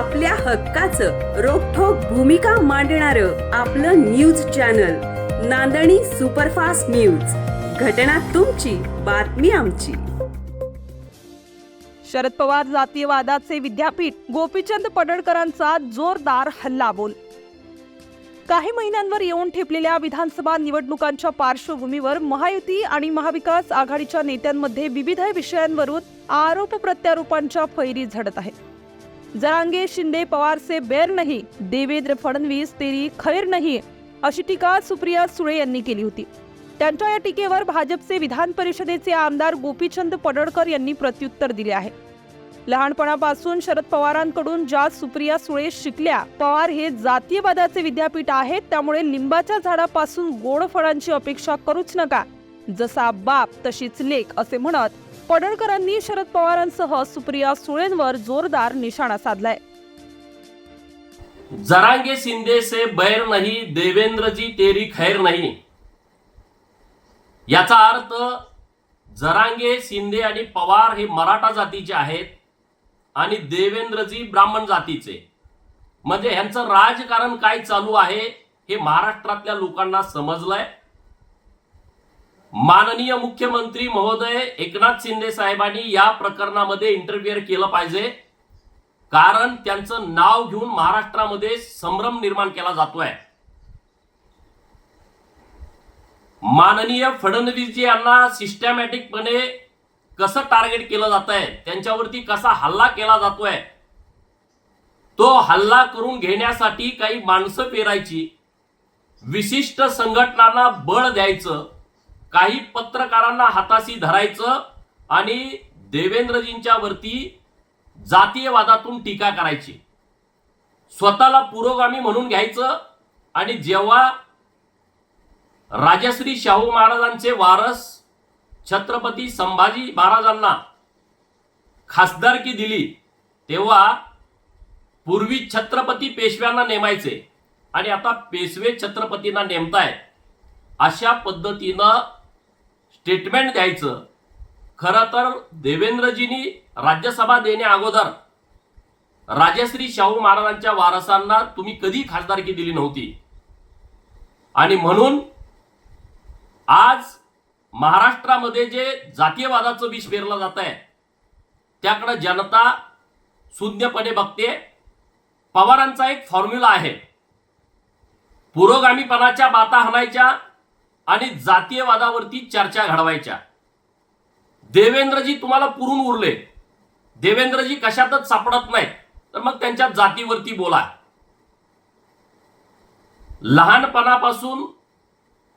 आपल्या हक्काचं रोखोक भूमिका मांडणार आपलं न्यूज चॅनल नांदणी सुपरफास्ट न्यूज. घटना तुमची बातमी आमची. शरद पवार जातीयवादाचे विद्यापीठ गोपीचंद पडळकरांचा जोरदार हल्लाबोल काही महिन्यांवर येऊन ठेपलेल्या विधानसभा निवडणुकांच्या पार्श्वभूमीवर महायुती आणि महाविकास आघाडीच्या नेत्यांमध्ये विविध विषयांवरून आरोप प्रत्यारोपांच्या फैरी झडत आहेत. जरांगे शिंदे पवार से नाही देवेंद्र फडणवीस तेरी खैर नाही अशी टीका सुप्रिया सुळे यांनी केली होती. त्यांच्या या टीकेवर भाजपचे विधान परिषदेचे आमदार गोपीचंद पडळकर यांनी प्रत्युत्तर दिले आहे. लहानपणापासून शरद पवारांकडून ज्या सुप्रिया सुळे शिकल्या पवार हे जातीयवादाचे विद्यापीठ आहेत त्यामुळे लिंबाच्या झाडापासून गोड फळांची अपेक्षा करूच नका. जसा बाप तशीच लेख असे म्हणत पडळकरांनी शरद पवारांसह सुप्रिया सुळेंवर जोरदार निशाणा साधलाय. जरांगे शिंदे से बैर नाही देवेंद्रजी तेरी खैर नाही. याचा अर्थ जरांगे शिंदे आणि पवार हे मराठा जातीचे आहेत आणि देवेंद्रजी ब्राह्मण जातीचे. म्हणजे ह्यांचं राजकारण काय चालू आहे हे महाराष्ट्रातल्या लोकांना समजलंय. माननीय मुख्यमंत्री महोदय एकनाथ शिंदे साहेबांनी या प्रकरणामध्ये इंटरफिअर केलं पाहिजे. कारण त्यांचं नाव घेऊन महाराष्ट्रामध्ये संभ्रम निर्माण केला जातोय. माननीय फडणवीसजी यांना सिस्टमॅटिकपणे कसं टार्गेट केलं जात आहे त्यांच्यावरती कसा हल्ला केला जातोय तो हल्ला करून घेण्यासाठी काही माणसं पेरायची विशिष्ट संघटनांना बळ द्यायचं काही पत्रकारांना हाताशी धरायचं आणि देवेंद्रजींच्या वरती जातीयवादातून टीका करायची. स्वतःला पुरोगामी म्हणून घ्यायचं आणि जेव्हा राजश्री शाहू महाराजांचे वारस छत्रपती संभाजी महाराजांना खासदारकी दिली तेव्हा पूर्वी छत्रपती पेशव्यांना नेमायचे आणि आता पेशवे छत्रपतींना नेमतायत. अशा पद्धतीनं स्टेटमेंट द्यायचं. खरं तर देवेंद्रजींनी राज्यसभा देण्या अगोदर राजश्री शाहू महाराजांच्या वारसांना तुम्ही कधी खासदारकी दिली नव्हती. आणि म्हणून आज महाराष्ट्रामध्ये जे जातीयवादाचं विष पेरलं जात आहे त्याकडं जनता शून्यपणे बघते. पवारांचा एक फॉर्म्युला आहे. पुरोगामीपणाच्या बाता हाणायच्या आणि जातीयवादावरती चर्चा घडवायच्या. देवेंद्रजी तुम्हाला पुरून उरले. देवेंद्रजी कशातच सापडत नाहीत तर मग त्यांच्या जातीवरती बोला. लहानपणापासून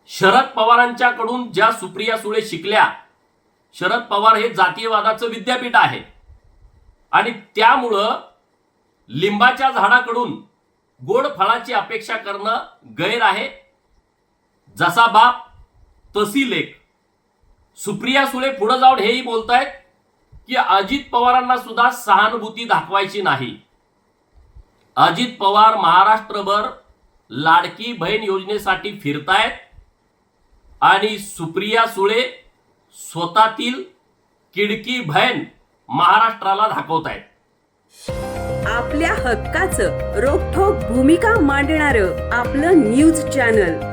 शरद पवारांच्याकडून ज्या सुप्रिया सुळे शिकल्या शरद पवार हे जातीयवादाचं विद्यापीठ आहे. आणि त्यामुळं लिंबाच्या झाडाकडून गोड फळाची अपेक्षा करणं गैर आहे. जसा बाप तशी लेख. सुप्रिया सुळे पुढे जाऊन हेही बोलतायत की अजित पवारांना सुद्धा सहानुभूती दाखवायची नाही. अजित पवार महाराष्ट्रभर लाडकी बहीण योजनेसाठी फिरतायत आणि सुप्रिया सुळे स्वतःतील किडकी बहीण महाराष्ट्राला दाखवतायत. आपल्या हक्काचं रोखठोक भूमिका मांडणार आपलं न्यूज चॅनल.